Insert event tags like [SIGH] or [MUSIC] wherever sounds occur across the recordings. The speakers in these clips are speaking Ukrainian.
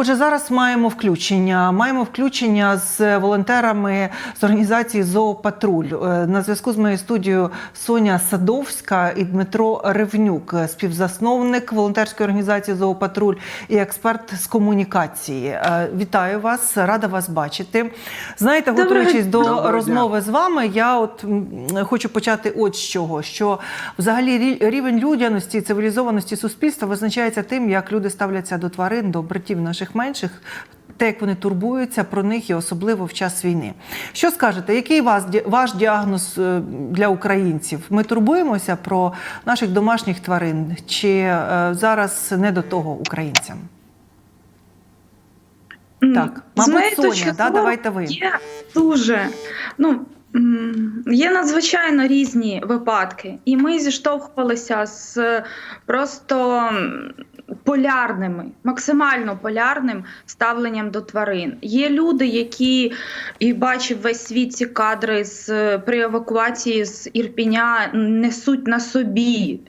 Отже, зараз маємо включення. Маємо включення з волонтерами з організації Зоопатруль. Е, На зв'язку з моєю студією Соня Садовська і Дмитро Ревнюк, співзасновник волонтерської організації Зоопатруль і експерт з комунікації. Е, Вітаю вас, рада вас бачити. Знаєте, Доброго готуючись до дня. розмови розмови з вами, я от хочу почати от з чого: що взагалі рівень людяності, цивілізованості суспільства визначається тим, як люди ставляться до тварин, до братів наших менших. Те, як вони турбуються про них, і особливо в час війни. Що скажете, який вас ваш діагноз е, для українців? Ми турбуємося про наших домашніх тварин, чи е, зараз не до того українцям? Так, мабуть, Соня, да, давайте ви. Є дуже. Ну, є надзвичайно різні випадки, і ми зіштовхувалися з просто полярними, максимально полярним ставленням до тварин. Є люди, які і бачив весь світ ці кадри з при евакуації з Ірпіня несуть на собі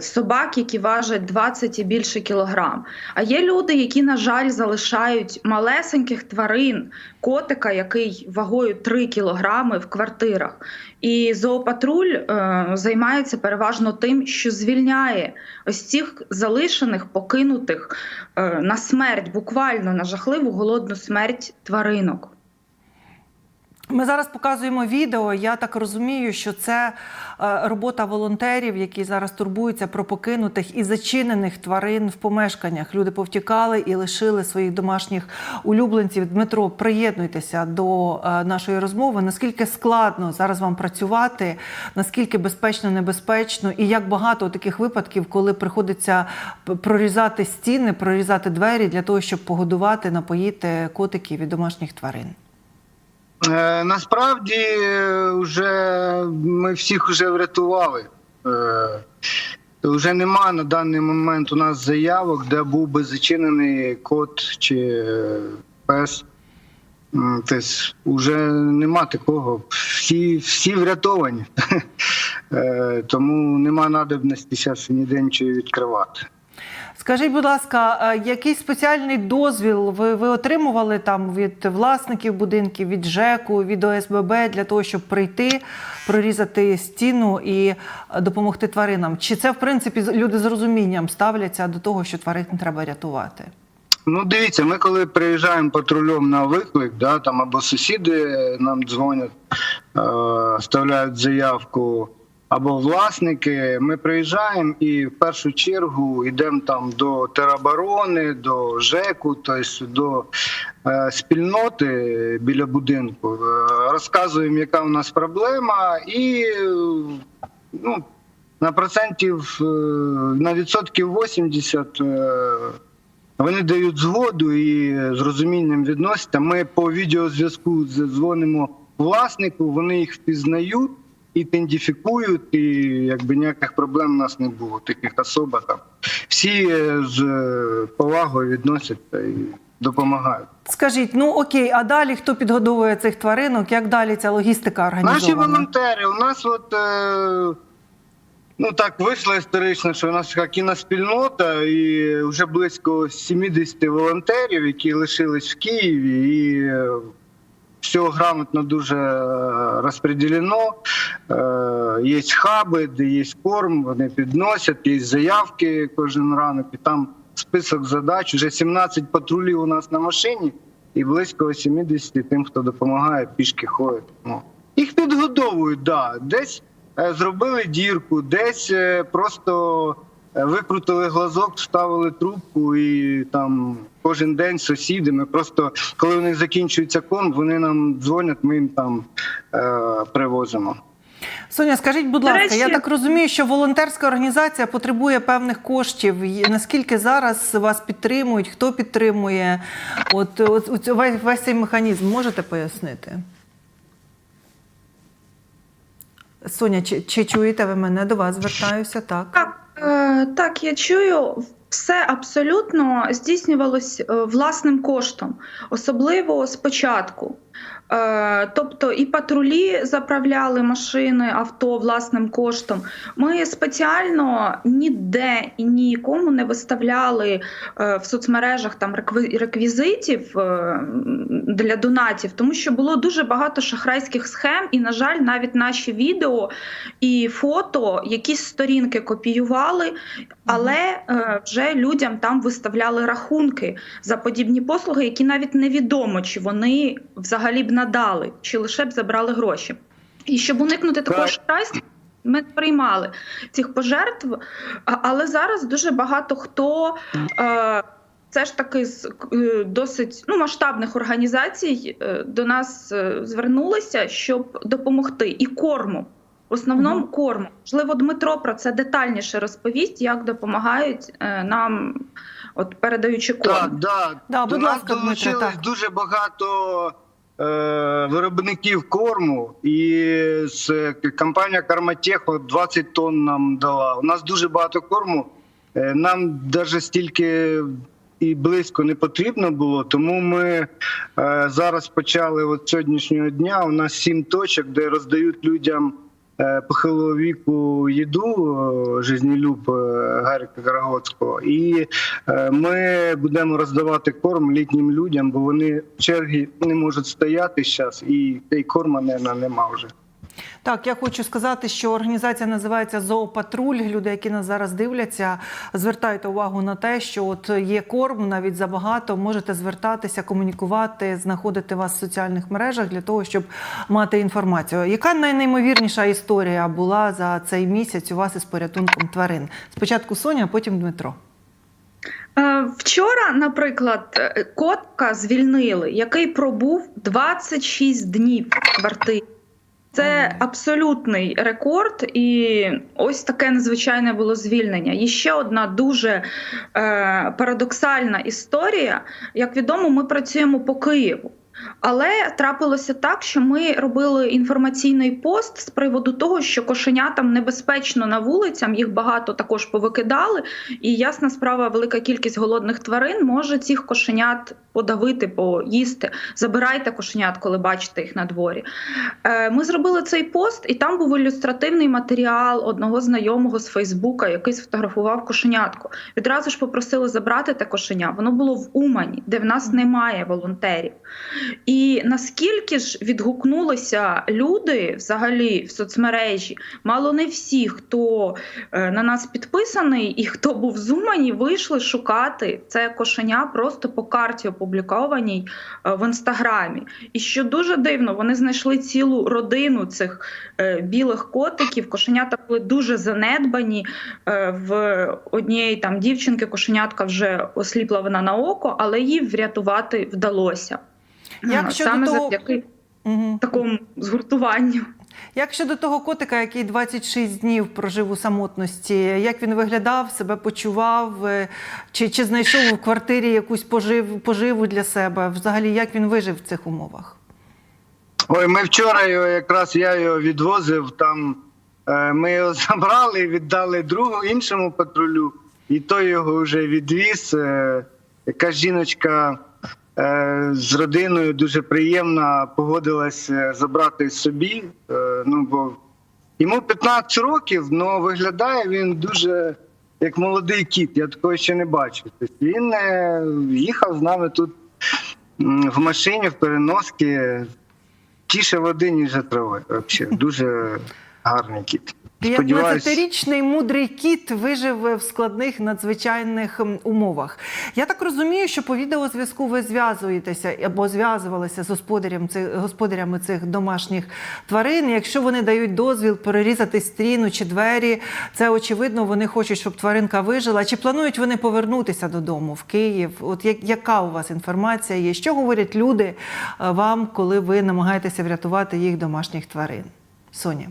собак, які важать 20 і більше кілограм. А є люди, які, на жаль, залишають малесеньких тварин, котика, який вагою 3 кілограми в квартирах. І зоопатруль е, займається переважно тим, що звільняє ось цих залишених, покинутих е, на смерть, буквально на жахливу голодну смерть тваринок. Ми зараз показуємо відео. Я так розумію, що це е, робота волонтерів, які зараз турбуються про покинутих і зачинених тварин в помешканнях. Люди повтікали і лишили своїх домашніх улюбленців. Дмитро, приєднуйтеся до е, нашої розмови. Наскільки складно зараз вам працювати, наскільки безпечно, небезпечно, і як багато таких випадків, коли приходиться прорізати стіни, прорізати двері для того, щоб погодувати, напоїти котиків і домашніх тварин. Е, насправді вже ми всіх вже врятували. Е, вже нема на даний момент у нас заявок, де був би зачинений кот чи е, пес. М, Тобто вже нема такого. Всі, всі врятовані. [LAUGHS] Тому нема надобності зараз ніде нічого відкривати. Скажіть, будь ласка, який спеціальний дозвіл ви, ви отримували там від власників будинків, від ЖЕКу, від ОСББ для того, щоб прийти, прорізати стіну і е, допомогти тваринам? Чи це в принципі люди з розумінням ставляться до того, що тварин треба рятувати? Ну, дивіться, ми коли приїжджаємо патрульом на виклик, да, там або сусіди нам дзвонять, е, ставляють заявку, або власники, ми приїжджаємо і в першу чергу йдемо там до тероборони, до ЖЕКу, тобто до е, спільноти біля будинку, е, розказуємо, яка у нас проблема, і ну, на процентів е, на відсотків 80 е, вони дають згоду і з розумінням відносяться. Ми по відеозв'язку дзвонимо власнику, вони їх впізнають, ідентифікують, і якби ніяких проблем у нас не було. Таких особа там. Всі е, з е, повагою відносяться і допомагають. Скажіть, ну окей, а далі хто підгодовує цих тваринок? Як далі ця логістика організована? Наші волонтери, у нас от. Е, Ну так вийшло історично, що у нас така кіноспільнота, і вже близько 70 волонтерів, які лишились в Києві, і е, все грамотно дуже е, розподілено. Е, Є хаби, де є корм, вони підносять, є заявки кожен ранок, і там список задач. Вже 17 патрулів у нас на машині, і близько 70 тим, хто допомагає, пішки ходить. Ну, їх підгодовують, да. Десь е, зробили дірку, десь е, просто е, викрутили глазок, вставили трубку і там кожен день сусіди. Ми просто коли у них закінчується корм, вони нам дзвонять, ми їм там е, привозимо. Соня, скажіть, будь ласка, речі- я так розумію, що волонтерська організація потребує певних коштів. Наскільки зараз вас підтримують? Хто підтримує? От, от, от весь, весь цей механізм можете пояснити? Соня, чи, чи чуєте ви мене? До вас звертаюся, так? Так, е, так, я чую. Все абсолютно здійснювалось е, власним коштом, особливо спочатку. Е, Тобто і патрулі заправляли машини, авто власним коштом. Ми спеціально ніде і нікому не виставляли е, в соцмережах там реквізитів для донатів, тому що було дуже багато шахрайських схем, і, на жаль, навіть наші відео і фото, якісь сторінки копіювали, але е, вже людям там виставляли рахунки за подібні послуги, які навіть невідомо, чи вони взагалі б надали, чи лише б забрали гроші. І щоб уникнути такого Так. шахрайства, ми приймали цих пожертв, але зараз дуже багато хто. Е, все ж таки з е, досить ну, масштабних організацій е, до нас е, звернулися, щоб допомогти і корму. В основному Мгм. корму. Можливо, Дмитро про це детальніше розповість, як допомагають е, нам, от передаючи корм. Так, да. Да, До будь нас ласка, долучилось так. дуже багато е, виробників корму, і з е, компанія Карматех 20 тонн нам дала. У нас дуже багато корму. Е, нам навіть стільки і близько не потрібно було, тому ми е, зараз почали от сьогоднішнього дня. У нас сім точок, де роздають людям похилого віку їду е, жизнелюб е, Гаріка Карагоцького. І е, ми будемо роздавати корм літнім людям, бо вони в чергі не можуть стояти зараз, і цей корма мабуть, нема вже. Так, я хочу сказати, що організація називається Зоопатруль. Люди, які нас зараз дивляться, звертайте увагу на те, що от є корм навіть забагато. Можете звертатися, комунікувати, знаходити вас в соціальних мережах для того, щоб мати інформацію. Яка найнеймовірніша історія була за цей місяць у вас із порятунком тварин? Спочатку Соня, а потім Дмитро. Е, Вчора, наприклад, е, котка звільнили, який пробув 26 днів в квартирі. Це абсолютний рекорд, і ось таке надзвичайне було звільнення. І ще одна дуже е, парадоксальна історія. Як відомо, ми працюємо по Києву. Але трапилося так, що ми робили інформаційний пост з приводу того, що кошенятам небезпечно на вулицям, їх багато також повикидали. І ясна справа, велика кількість голодних тварин може цих кошенят подавити, поїсти. Забирайте кошенят, коли бачите їх на дворі. Е, Ми зробили цей пост, і там був ілюстративний матеріал одного знайомого з Фейсбука, який сфотографував кошенятку. Відразу ж попросили забрати те кошеня. Воно було в Умані, де в нас немає волонтерів. І наскільки ж відгукнулися люди взагалі в соцмережі, мало не всі, хто е, на нас підписаний і хто був з Умані, вийшли шукати це кошеня просто по карті опублікованій е, в інстаграмі. І що дуже дивно, вони знайшли цілу родину цих е, білих котиків. Кошенята були дуже занедбані. В однієї там дівчинки кошенятка вже осліпла вона на око, але її врятувати вдалося. Як щодо Саме того- завдяки Угу. такому згуртуванню. Як щодо того котика, який 26 днів прожив у самотності, як він виглядав, себе почував, е, чи, чи знайшов у квартирі якусь пожив, поживу для себе? Взагалі, як він вижив в цих умовах? Ой, ми вчора його якраз я його відвозив. Там е, ми його [LAUGHS] забрали, віддали другу іншому патрулю, і той його вже відвіз. Е, якась жіночка з родиною дуже приємна погодилась е, забрати собі. Е, ну бо йому 15 років, але виглядає він дуже як молодий кіт. Я такого ще не бачив. Тобто він е, їхав з нами тут в машині, в переноски. Тіше води, ніж трави. Взагалі. Дуже гарний кіт. Сподіваюсь, 15-річний мудрий кіт вижив в складних надзвичайних умовах. Я так розумію, що по відеозв'язку ви зв'язуєтеся або зв'язувалися з господарям цих господарями цих домашніх тварин. Якщо вони дають дозвіл перерізати стіну чи двері, це очевидно, вони хочуть, щоб тваринка вижила. Чи планують вони повернутися додому в Київ? От як, яка у вас інформація є? Що говорять люди е, вам, коли ви намагаєтеся врятувати їх домашніх тварин? Соня.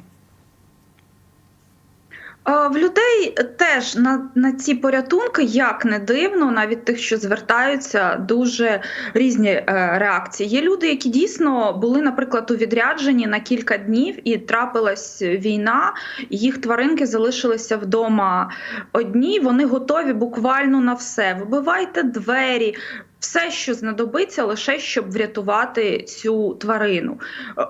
Е, В людей теж на, на ці порятунки, як не дивно, навіть тих, що звертаються, дуже різні е, реакції. Є люди, які дійсно були, наприклад, у відрядженні на кілька днів, і трапилась війна, їх тваринки залишилися вдома одні. Вони готові буквально на все. Вибивайте двері. Все, що знадобиться, лише щоб врятувати цю тварину.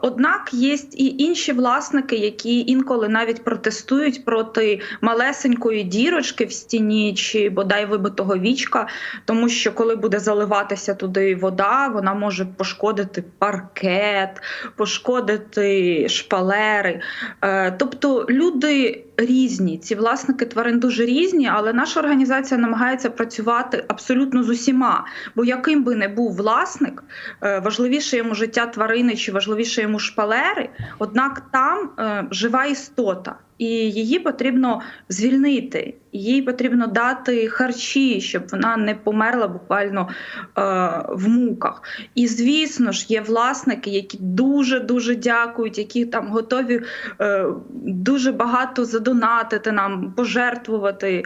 Однак є і інші власники, які інколи навіть протестують проти малесенької дірочки в стіні чи бодай вибитого вічка, тому що коли буде заливатися туди вода, вона може пошкодити паркет, пошкодити шпалери. Е, Тобто люди різні, ці власники тварин дуже різні, але наша організація намагається працювати абсолютно з усіма. Бо яким би не був власник, е, важливіше йому життя тварини чи важливіше йому шпалери, однак там е, жива істота. І її потрібно звільнити, їй потрібно дати харчі, щоб вона не померла буквально е, в муках. І звісно ж, є власники, які дуже дуже дякують, які там готові е, дуже багато задонатити нам, пожертвувати.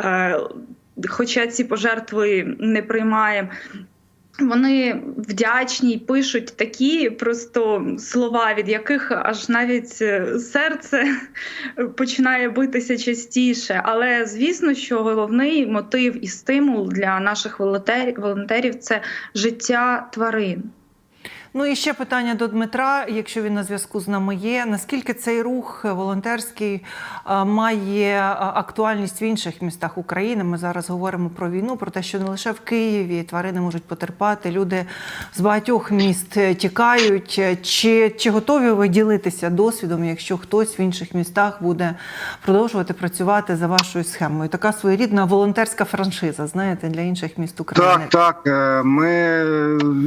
Е, Хоча ці пожертви не приймаємо. Вони вдячні й пишуть такі просто слова, від яких аж навіть е, серце [LAUGHS] починає битися частіше. Але звісно, що головний мотив і стимул для наших волонтерів це життя тварин. Ну і ще питання до Дмитра, якщо він на зв'язку з нами є. Наскільки цей рух волонтерський е, має е, актуальність в інших містах України? Ми зараз говоримо про війну, про те, що не лише в Києві тварини можуть потерпати. Люди з багатьох міст е, тікають. Чи, чи готові ви ділитися досвідом, якщо хтось в інших містах буде продовжувати працювати за вашою схемою? Така своєрідна волонтерська франшиза, знаєте, для інших міст України. Так, так. Ми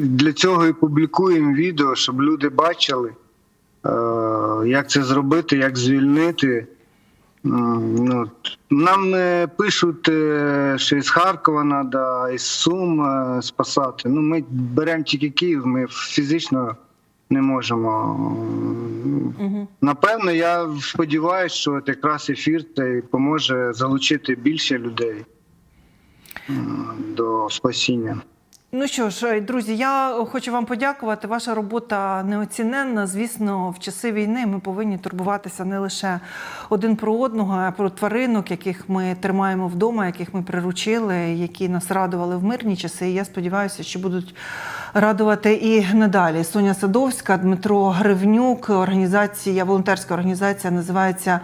для цього і публікуємо відео, щоб люди бачили, е, як це зробити, як звільнити. Ну, нам е, пишуть, е, що із Харкова треба, із Сум е, спасати. Ну, ми беремо тільки Київ, ми фізично не можемо. Угу. Напевно, я сподіваюся, що якраз ефір цей поможе залучити більше людей до спасіння. Ну що ж, друзі, я хочу вам подякувати. Ваша робота неоціненна. Звісно, в часи війни ми повинні турбуватися не лише один про одного, а про тваринок, яких ми тримаємо вдома, яких ми приручили, які нас радували в мирні часи. І я сподіваюся, що будуть радувати і надалі. Соня Садовська, Дмитро Гривнюк, організація, волонтерська організація називається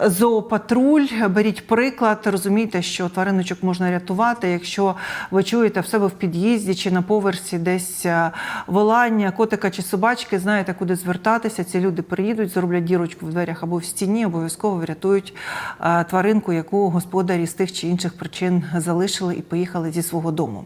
Зоопатруль. Беріть приклад, розумійте, що твариночок можна рятувати, якщо ви чуєте в себе в під'їзді чи на поверсі десь е, волання котика чи собачки, знаєте, куди звертатися. Ці люди приїдуть, зроблять дірочку в дверях або в стіні, обов'язково врятують е, тваринку, яку господарі з тих чи інших причин залишили і поїхали зі свого дому.